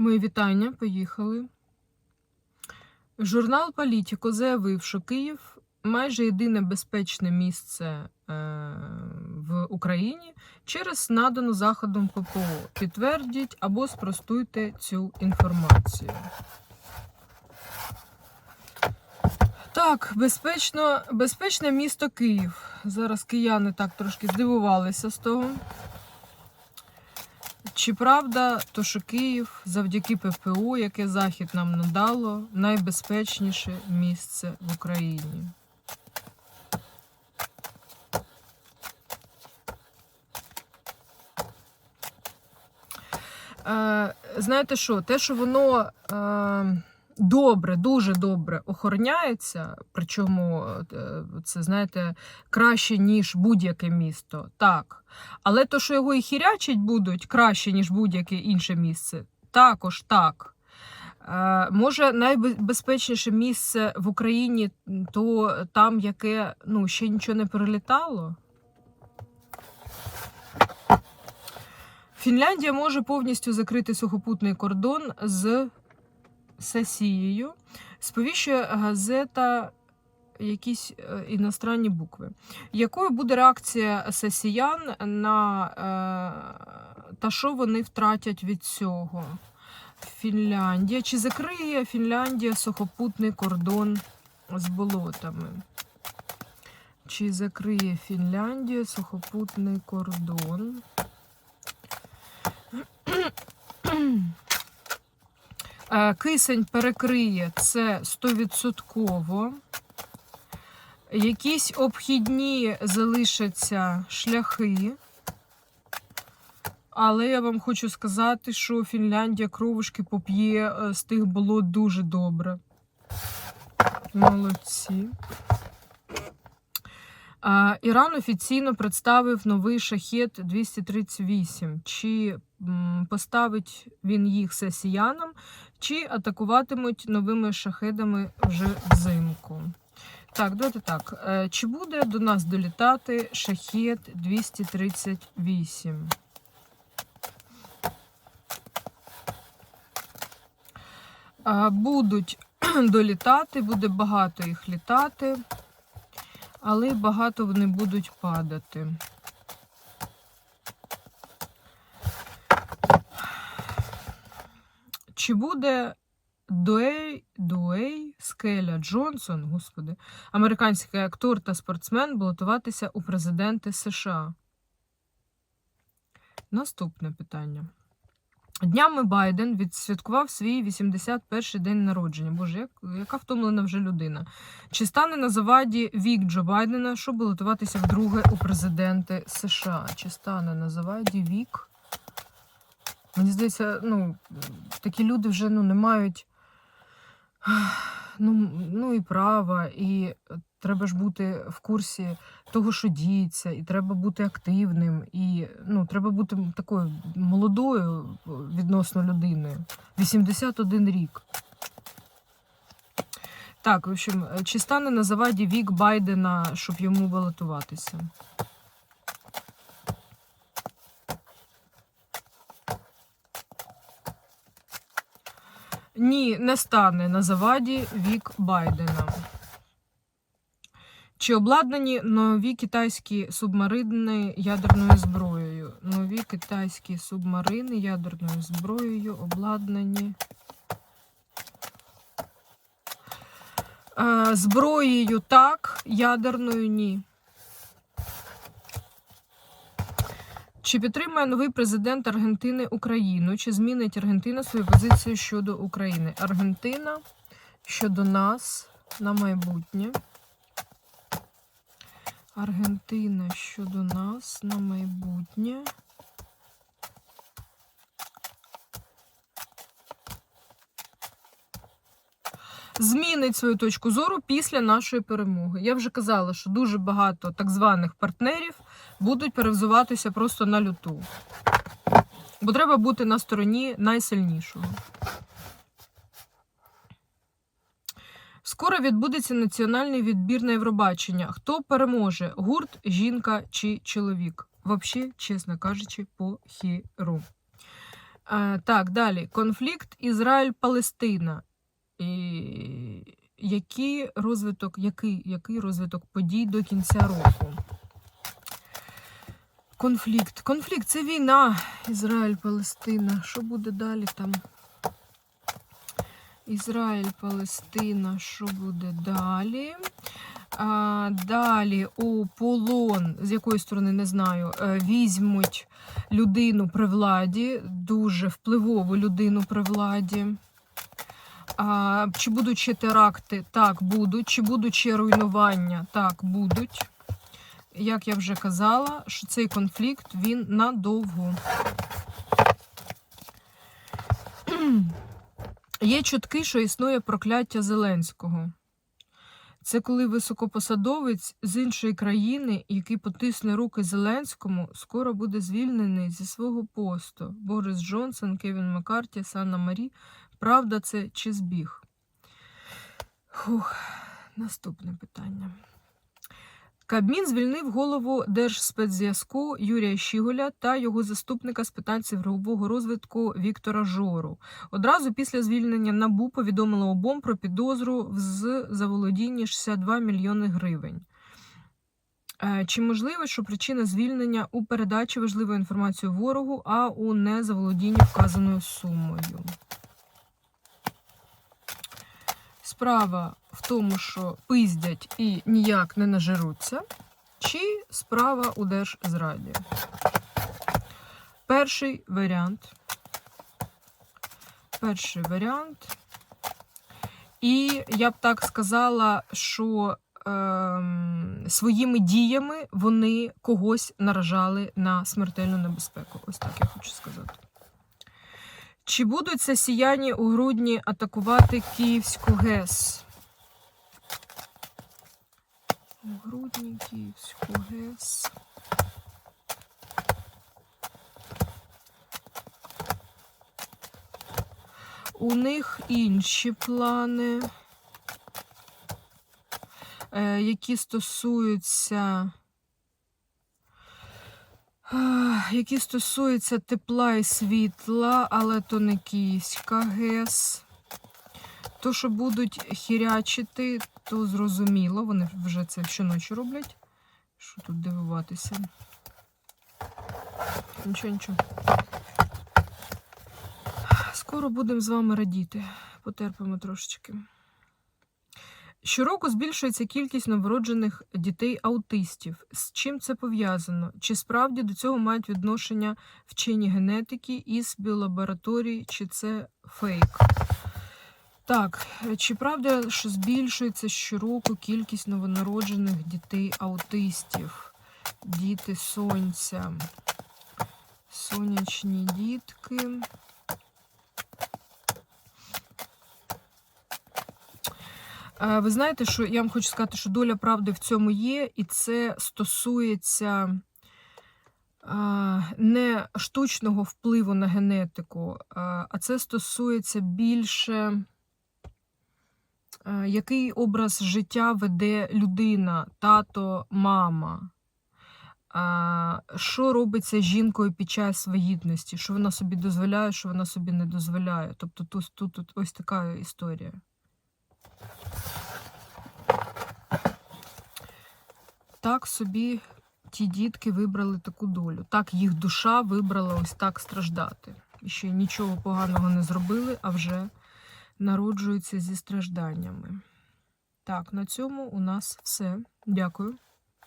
Мої вітання, поїхали. Журнал Політіко заявив, що Київ майже єдине безпечне місце е, в Україні через надану заходом ППО. Підтвердіть або спростуйте цю інформацію. Так, безпечно, безпечне місто Київ. Зараз кияни так трошки здивувалися з того. Чи правда, то що Київ завдяки ППО, яке Захід нам надало, найбезпечніше місце в Україні? Е, знаєте що? Те, що воно е, добре, дуже добре охороняється, причому е, це, знаєте, краще, ніж будь-яке місто, так. Але то, що його і хірячить будуть краще, ніж будь-яке інше місце, також так. Е, може, найбезпечніше місце в Україні, то там, яке ну, ще нічого не перелітало. Фінляндія може повністю закрити сухопутний кордон з Сесією. Сповіщує газета якісь е, іностранні букви. Якою буде реакція сесіян на е, та що вони втратять від цього? Фінляндія. Чи закриє Фінляндія сухопутний кордон з болотами? Чи закриє Фінляндія сухопутний кордон? Е, Кисень перекриє це 100%. Якісь обхідні залишаться шляхи. Але я вам хочу сказати, що Фінляндія кровушки поп'є е, з тих болот дуже добре. Молодці. Іран офіційно представив новий шахет 238. Чи поставить він їх сесіянам, чи атакуватимуть новими шахедами вже взимку? Так, давайте так. Е, Чи буде до нас долітати шахет 238? Будуть долітати, буде багато їх літати, але багато вони будуть падати. Чи буде Дуей, Дуей Скеля Джонсон, господи, американський актор та спортсмен, балотуватися у президенти США? Наступне питання. Днями Байден відсвяткував свій 81-й день народження. Боже, як, яка втомлена вже людина. Чи стане на заваді вік Джо Байдена, щоб балотуватися вдруге у президенти США? Чи стане на заваді вік? Мені здається, ну, такі люди вже ну, не мають ну, ну і права, і треба ж бути в курсі того, що діється, і треба бути активним, і ну, треба бути такою молодою відносно людиною. 81 рік. Так, в общем, чи стане на заваді вік Байдена, щоб йому балотуватися? Ні, не стане на заваді вік Байдена. Чи обладнані нові китайські субмарини ядерною зброєю? Нові китайські субмарини ядерною зброєю обладнані. Е, Зброєю так, ядерною ні. Чи підтримує новий президент Аргентини Україну? Чи змінить Аргентина свою позицію щодо України? Аргентина щодо нас на майбутнє. Аргентина щодо нас на майбутнє. Змінить свою точку зору після нашої перемоги. Я вже казала, що дуже багато так званих партнерів будуть перевзуватися просто на люту. Бо треба бути на стороні найсильнішого. Скоро відбудеться національний відбір на Євробачення. Хто переможе? Гурт, жінка чи чоловік? Взагалі, чесно кажучи, по хіру. Е, так, далі. Конфлікт Ізраїль-Палестина. І... Який розвиток, який, який розвиток подій до кінця року? Конфлікт. Конфлікт це війна. Ізраїль-Палестина. Що буде далі там? Ізраїль, Палестина, що буде далі? А, далі у полон, з якої сторони не знаю, е, візьмуть людину при владі, дуже впливову людину при владі. А, чи будуть ще теракти? Так, будуть. Чи будуть ще руйнування? Так, будуть. Як я вже казала, що цей конфлікт він надовго. Є чутки, що існує прокляття Зеленського. Це коли високопосадовець з іншої країни, який потисне руки Зеленському, скоро буде звільнений зі свого посту. Борис Джонсон, Кевін Маккарті, Санна Марі. Правда це чи збіг? Фух, наступне питання. Кабмін звільнив голову Держспецзв'язку Юрія Щіголя та його заступника з питань цифрового розвитку Віктора Жору. Одразу після звільнення НАБУ повідомило обом про підозру з заволодіння 62 мільйони гривень. Е, Чи можливо, що причина звільнення у передачі важливої інформації ворогу, а у незаволодінні вказаною сумою? Справа в тому, що пиздять і ніяк не нажируться, чи справа у держзраді? Перший варіант. Перший варіант. І я б так сказала, що ем, своїми діями вони когось наражали на смертельну небезпеку. Ось так я хочу сказати. Чи будуть сесіяні у грудні атакувати Київську ГЕС? У грудні Київську ГЕС. У них інші плани, е, які стосуються. Які стосуються тепла і світла, але то не Київська ГЕС. То, що будуть хірячити, то зрозуміло. Вони вже це щоночі роблять. Що тут дивуватися? Нічого, нічого. Скоро будемо з вами радіти. Потерпимо трошечки. Щороку збільшується кількість новороджених дітей-аутистів. З чим це пов'язано? Чи справді до цього мають відношення вчені генетики із біолабораторій, чи це фейк? Так, чи правда, що збільшується щороку кількість новонароджених дітей-аутистів? Діти сонця. Сонячні дітки. Ви знаєте, що я вам хочу сказати, що доля правди в цьому є, і це стосується не штучного впливу на генетику, а це стосується більше, який образ життя веде людина, тато, мама. Що робиться з жінкою під час вагітності? Що вона собі дозволяє, що вона собі не дозволяє. Тобто тут, тут ось така історія. Так собі ті дітки вибрали таку долю. Так їх душа вибрала ось так страждати. І ще нічого поганого не зробили, а вже народжуються зі стражданнями. Так, на цьому у нас все. Дякую.